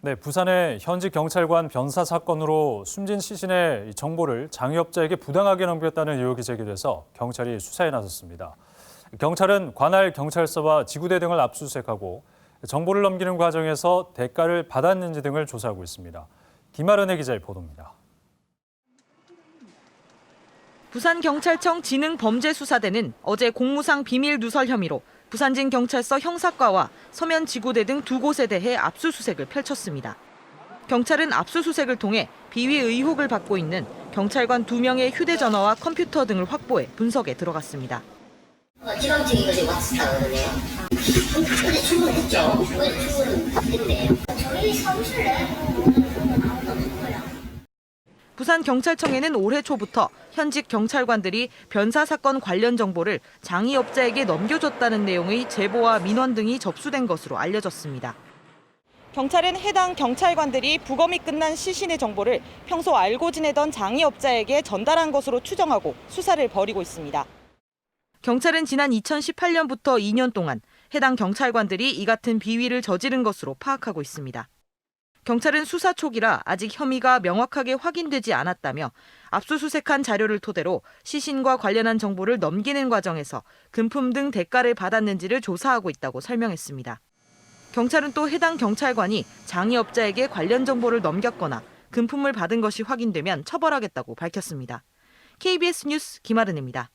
네, 부산의 현직 경찰관 변사 사건으로 숨진 시신의 정보를 장의업자에게 부당하게 넘겼다는 의혹이 제기돼서 경찰이 수사에 나섰습니다. 경찰은 관할 경찰서와 지구대 등을 압수수색하고 정보를 넘기는 과정에서 대가를 받았는지 등을 조사하고 있습니다. 김아른의 기자의 보도입니다. 부산경찰청 지능범죄수사대는 어제 공무상 비밀 누설 혐의로 부산진 경찰서 형사과와 서면 지구대 등 두 곳에 대해 압수수색을 펼쳤습니다. 경찰은 압수수색을 통해 비위 의혹을 받고 있는 경찰관 두 명의 휴대전화와 컴퓨터 등을 확보해 분석에 들어갔습니다. 사무실에 부산경찰청에는 올해 초부터 현직 경찰관들이 변사 사건 관련 정보를 장의업자에게 넘겨줬다는 내용의 제보와 민원 등이 접수된 것으로 알려졌습니다. 경찰은 해당 경찰관들이 부검이 끝난 시신의 정보를 평소 알고 지내던 장의업자에게 전달한 것으로 추정하고 수사를 벌이고 있습니다. 경찰은 지난 2018년부터 2년 동안 해당 경찰관들이 이 같은 비위를 저지른 것으로 파악하고 있습니다. 경찰은 수사 초기라 아직 혐의가 명확하게 확인되지 않았다며 압수수색한 자료를 토대로 시신과 관련한 정보를 넘기는 과정에서 금품 등 대가를 받았는지를 조사하고 있다고 설명했습니다. 경찰은 또 해당 경찰관이 장의업자에게 관련 정보를 넘겼거나 금품을 받은 것이 확인되면 처벌하겠다고 밝혔습니다. KBS 뉴스 김아른입니다.